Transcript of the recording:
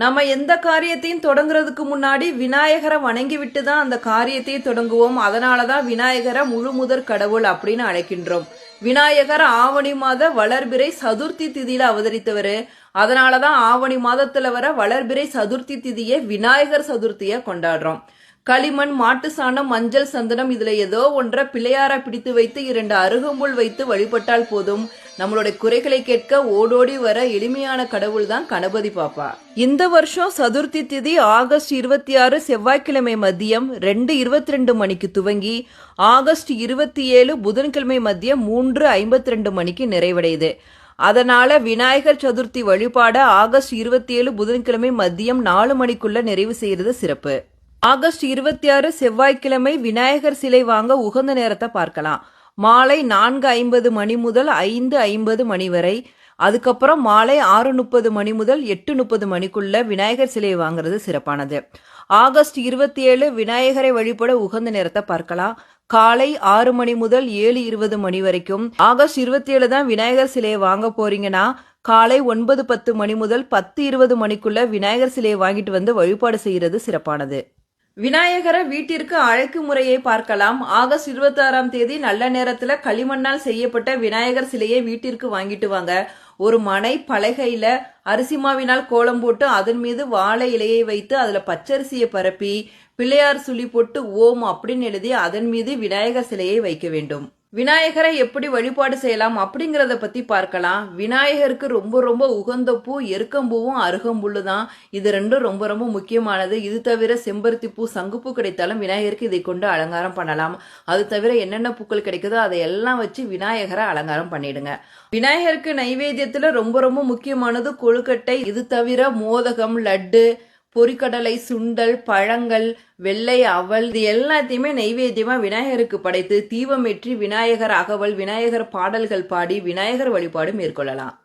நம்ம எந்த காரியத்தையும் தொடங்குறதுக்கு முன்னாடி விநாயகரை வணங்கிவிட்டு தான் அந்த காரியத்தை தொடங்குவோம். அதனால தான் விநாயகரை முழு முதற் கடவுள் அப்படின்னு அழைக்கின்றோம். விநாயகர் ஆவணி மாத வளர்பிறை சதுர்த்தி திதியில அவதரித்தவர். அதனால தான் ஆவணி மாதத்துல வர வளர்பிறை சதுர்த்தி திதியை விநாயகர் சதுர்த்தியை கொண்டாடுறோம். களிமண் மாட்டு சாணம் மஞ்சள் சந்தனம் இதுல ஏதோ ஒன்றை பிள்ளையார பிடித்து வைத்து இரண்டு அருகம்புல் வைத்து வழிபட்டால் போதும். நம்மளுடைய குறைகளை கேட்க ஓடோடி வர எளிமையான கடவுள் தான் கணபதி பாப்பா. இந்த வருஷம் சதுர்த்தி திதி ஆகஸ்ட் இருபத்தி ஆறு செவ்வாய்க்கிழமை மதியம் ரெண்டு இருபத்தி ரெண்டு மணிக்கு துவங்கி ஆகஸ்ட் இருபத்தி ஏழு புதன்கிழமை மதியம் மூன்று ஐம்பத்தி ரெண்டு மணிக்கு நிறைவடையுது. அதனால விநாயகர் சதுர்த்தி வழிபாட ஆகஸ்ட் இருபத்தி ஏழு புதன்கிழமை மதியம் நாலு மணிக்குள்ள நிறைவு செய்யறது சிறப்பு. ஆகஸ்ட் இருபத்தி ஆறு செவ்வாய்க்கிழமை விநாயகர் சிலை வாங்க உகந்த நேரத்தை பார்க்கலாம். மாலை நான்கு ஐம்பது மணி முதல் ஐந்து ஐம்பது மணி வரை. அதுக்கப்புறம் மாலை ஆறு முப்பது மணி முதல் எட்டு முப்பது மணிக்குள்ள விநாயகர் சிலையை வாங்குறது சிறப்பானது. ஆகஸ்ட் இருபத்தி ஏழு விநாயகரை வழிபட உகந்த நேரத்தை பார்க்கலாம். காலை ஆறு மணி முதல் ஏழு இருபது மணி வரைக்கும். ஆகஸ்ட் இருபத்தி ஏழு தான் விநாயகர் சிலையை வாங்க போறீங்கன்னா காலை ஒன்பது பத்து மணி முதல் பத்து இருபது மணிக்குள்ள விநாயகர் சிலையை வாங்கிட்டு வந்து வழிபாடு செய்யறது சிறப்பானது. விநாயகரை வீட்டிற்கு அழைக்கும் முறையை பார்க்கலாம். ஆகஸ்ட் இருபத்தாறாம் தேதி நல்ல நேரத்துல களிமண்ணால் செய்யப்பட்ட விநாயகர் சிலையை வீட்டிற்கு வாங்கிட்டு வாங்க. ஒரு மனை பலகையில அரிசி மாவினால் கோலம் போட்டு அதன் மீது வாழை இலையை வைத்து அதுல பச்சரிசியை பரப்பி பிள்ளையார் சுழி போட்டு ஓம் அப்படின்னு எழுதி அதன் மீது விநாயகர் சிலையை வைக்க வேண்டும். விநாயகரை எப்படி வழிபாடு செய்யலாம் அப்படிங்கிறத பற்றி பார்க்கலாம். விநாயகருக்கு ரொம்ப ரொம்ப உகந்த பூ எருக்கம்பூவும் அருகம்புல்லு தான் இது ரெண்டும் ரொம்ப ரொம்ப முக்கியமானது. இது தவிர செம்பருத்தி பூ சங்குப்பூ கிடைத்தாலும் விநாயகருக்கு இதை கொண்டு அலங்காரம் பண்ணலாம். அது தவிர என்னென்ன பூக்கள் கிடைக்குதோ அதை எல்லாம் வச்சு விநாயகரை அலங்காரம் பண்ணிடுங்க. விநாயகருக்கு நைவேத்தியத்தில் ரொம்ப ரொம்ப முக்கியமானது கொழுக்கட்டை. இது தவிர மோதகம் லட்டு பொரிக்கடலை சுண்டல் பழங்கள் வெள்ளை அவல் இது எல்லாத்தையுமே நைவேத்தியமா விநாயகருக்கு படைத்து தீபமேற்றி விநாயகர் அகவல் விநாயகர் பாடல்கள் பாடி விநாயகர் வழிபாடு மேற்கொள்ளலாம்.